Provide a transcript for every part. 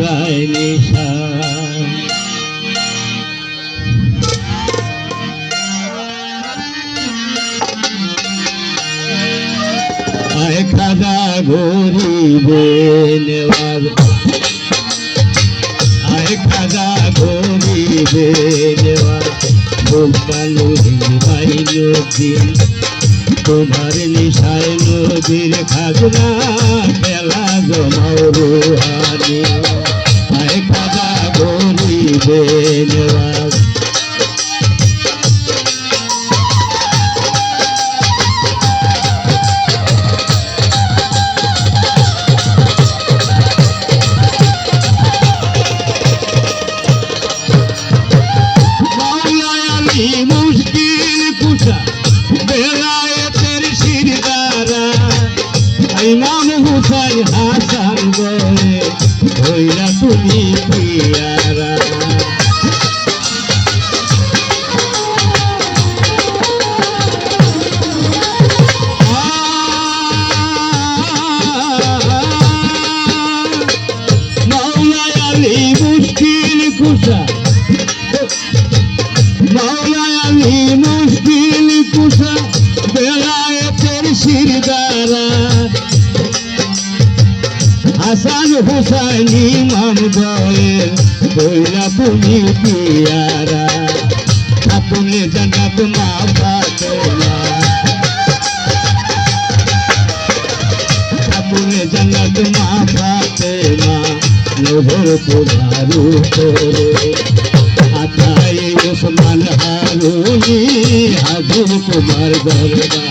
উড়ায় নিশা। খাজা গরিবে নেওয়ার আয় খাজা গরিবে নেওয়ার বোকালু ভাই নদীন তোমার নিশায় নদীর খাজনা খেলা জমাও রুহানি মাওলায় মুশকিল কুশা বেলায়েতের শিরদারা ইমাম হুসাইন হাসান বলে হইলা তুমি পিয়ারা শিরদারা হাসান হুসাইন ইমাম গয়ের বইলা তুমি পিয়ারা, আপনি জান্নাত মা ফাতেমা। আপনি জান্নাত মা ফাতেমা নভর তোমারু করে। আতাই উসমান হারুনি হাজির তোমার দরবারে।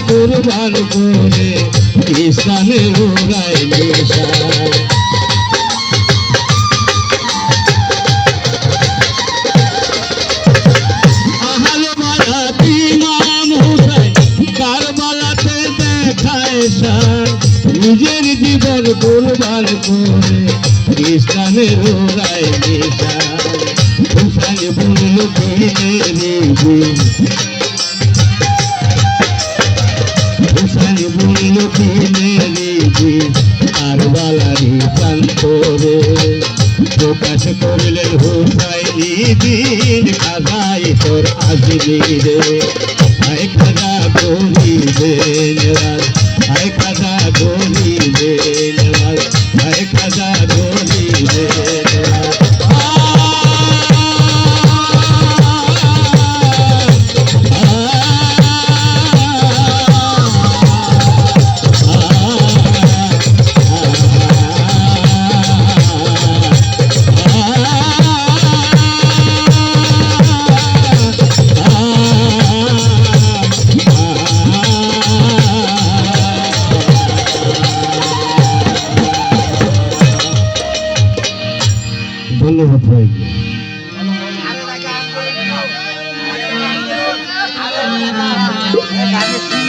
কুরবান করে কারবালাতে দেখায় সাথ নিজের জীবন কুরবান করে ইসলামের ওরাই নিশান হুসাইন বলল কিনে দিন কিনে দিন আর বালারি প্রান্তরে প্রকাশ করলেন হুসাইনি দিন খাজাই তোর আজলি রে আয় খাজা গলি আয় খাজা গলি আয় খাজা গরিবেন ধন্যবাদ সবাইকে তুই